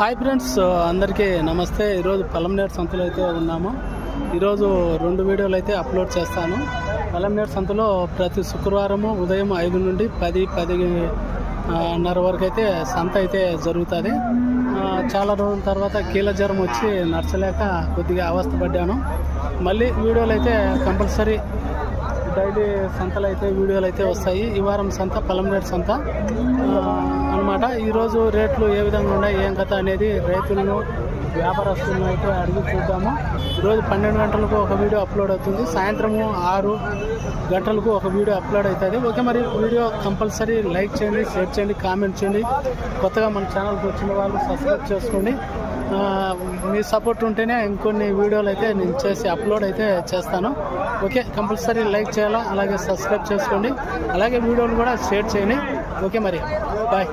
Hi friends అందరికీ నమస్తే. ఈరోజు పలంనేరు సంతలో అయితే ఉన్నాము. ఈరోజు రెండు వీడియోలు అయితే అప్లోడ్ చేస్తాను. పలంనేరు సంతలో ప్రతి శుక్రవారము ఉదయం ఐదు నుండి పది పదిన్నర వరకు అయితే సంత అయితే జరుగుతుంది. చాలా రోజుల తర్వాత కీళ్ళ జ్వరం వచ్చి నడచలేక కొద్దిగా అవస్థపడ్డాను మళ్ళీ వీడియోలు అయితే కంపల్సరీ డైలీ సంతలు అయితే వీడియోలు అయితే వస్తాయి. ఈ వారం సంత పలంనేరు సంత. ఈరోజు రేట్లు ఏ విధంగా ఉన్నాయి ఏం కథ అనేది రైతులను వ్యాపారస్తులను అయితే అడిగి చూద్దాము. ఈరోజు పన్నెండు గంటలకు ఒక వీడియో అప్లోడ్ అవుతుంది. సాయంత్రము ఆరు గంటలకు ఒక వీడియో అప్లోడ్ అవుతుంది. ఓకే మరి వీడియో కంపల్సరీ లైక్ చేయండి షేర్ చేయండి కామెంట్ చేయండి. కొత్తగా మన ఛానల్కి వచ్చిన వాళ్ళు సబ్స్క్రైబ్ చేసుకోండి. మీ సపోర్ట్ ఉంటేనే ఇంకొన్ని వీడియోలు అయితే నేను చేసి అప్లోడ్ అయితే చేస్తాను. ఓకే కంపల్సరీ లైక్ చేయాలా? అలాగే సబ్స్క్రైబ్ చేసుకోండి. అలాగే వీడియోలు కూడా షేర్ చేయండి. ఓకే మరి. బాయ్.